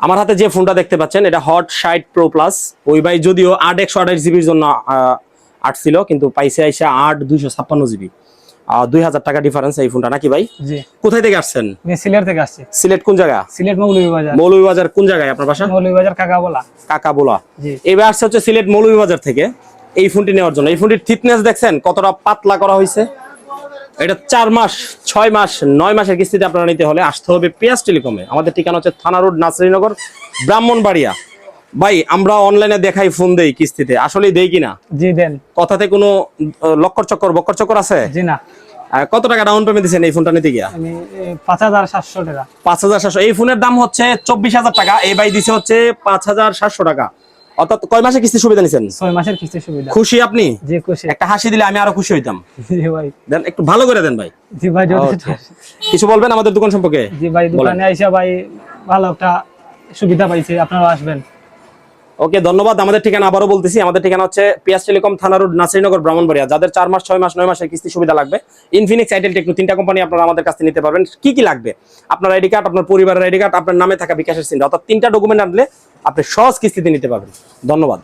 আমার হাতে যে ফোনটা দেখতে পাচ্ছেন এটা হট সাইট প্রো প্লাস ওই ভাই যদিও আট একশো আঠাশ জিবির জন্য আহ, আট ছিল কিন্তু পাইছে আইসা আট দুইশো ছাপ্পান্ন জিবি। দুই হাজার টাকা ডিফারেন্স এই ফোনটা নাকি ভাই? কোথায় থেকে আসছেন? সিলেট থেকে আসছি। সিলেট কোন জায়গা? সিলেট মৌলভীবাজার। মৌলভীবাজার কোন জায়গায় আপনার বাসা? মৌলভীবাজার কাকা বলা কাকা বোলা এবার আসছে হচ্ছে সিলেট মৌলভীবাজার থেকে এই ফোনটি নেওয়ার জন্য। এই ফোনটির থিকনেস দেখছেন কতটা পাতলা করা হয়েছে? এটা চার মাস ছয় মাস নয় মাসের কিস্তিতে আপনারা নিতে হলে আসতে হবে পিয়াস টেলিকমে। আমাদের ঠিকানা হচ্ছে থানা রোড নাসরিনগর ব্রাহ্মণবাড়িয়া। ভাই আমরা অনলাইনে দেখাই ফোন দেই কিস্তিতে। আসলেই দেই কিনা? জি দেন। কথাতে কোনো লক্কর চক্কর বক্কর চক্কর আছে? জি না। কত টাকা ডাউন পেমেন্ট দিচ্ছেন এই ফোনটা নিতে গিয়া? পাঁচ হাজার সাতশো টাকা। পাঁচ হাজার সাতশো। এই ফোনের দাম হচ্ছে চব্বিশ হাজার টাকা। এই ভাই দিছে হচ্ছে পাঁচ হাজার সাতশো টাকা। অর্থাৎ কয় মাসের কিস্তি সুবিধা নিছেন? ছয় মাসের কিস্তি সুবিধা। খুশি আপনি? জি খুশি। একটা হাসি দিলে আমি আরও খুশি হইতাম। জি ভাই। দেন একটু ভালো করে দেন ভাই। জি ভাই কিছু বলবেন আমাদের দোকান সম্পর্কে? জি ভাই দোকানে আইসা ভাই ভালো একটা সুবিধা পাইছে আপনারা আসবেন। ওকে, ধন্যবাদ। আমাদের ঠিকানা আবারও বলতেছি, আমাদের ঠিকানা হচ্ছে পিয়াস টেলিকম থানা রোড নাসরিনগর ব্রাহ্মণবাড়িয়া। যাদের চার মাস, ছয় মাস, নয় মাসের কিস্তি সুবিধা লাগবে ইনফিনিক্স আইটেল টেকনো তিনটা কোম্পানি আপনারা আমাদের কাছে নিতে পারবেন। কি কি লাগবে? আপনার আইডি কার্ড, আপনার পরিবারের আইডি কার্ড, আপনার নামে থাকা বিকাশের চিহ্ন অর্থাৎ তিনটা ডকুমেন্ট আনলে আপনি সহজ কিস্তিতে নিতে পারবেন। ধন্যবাদ।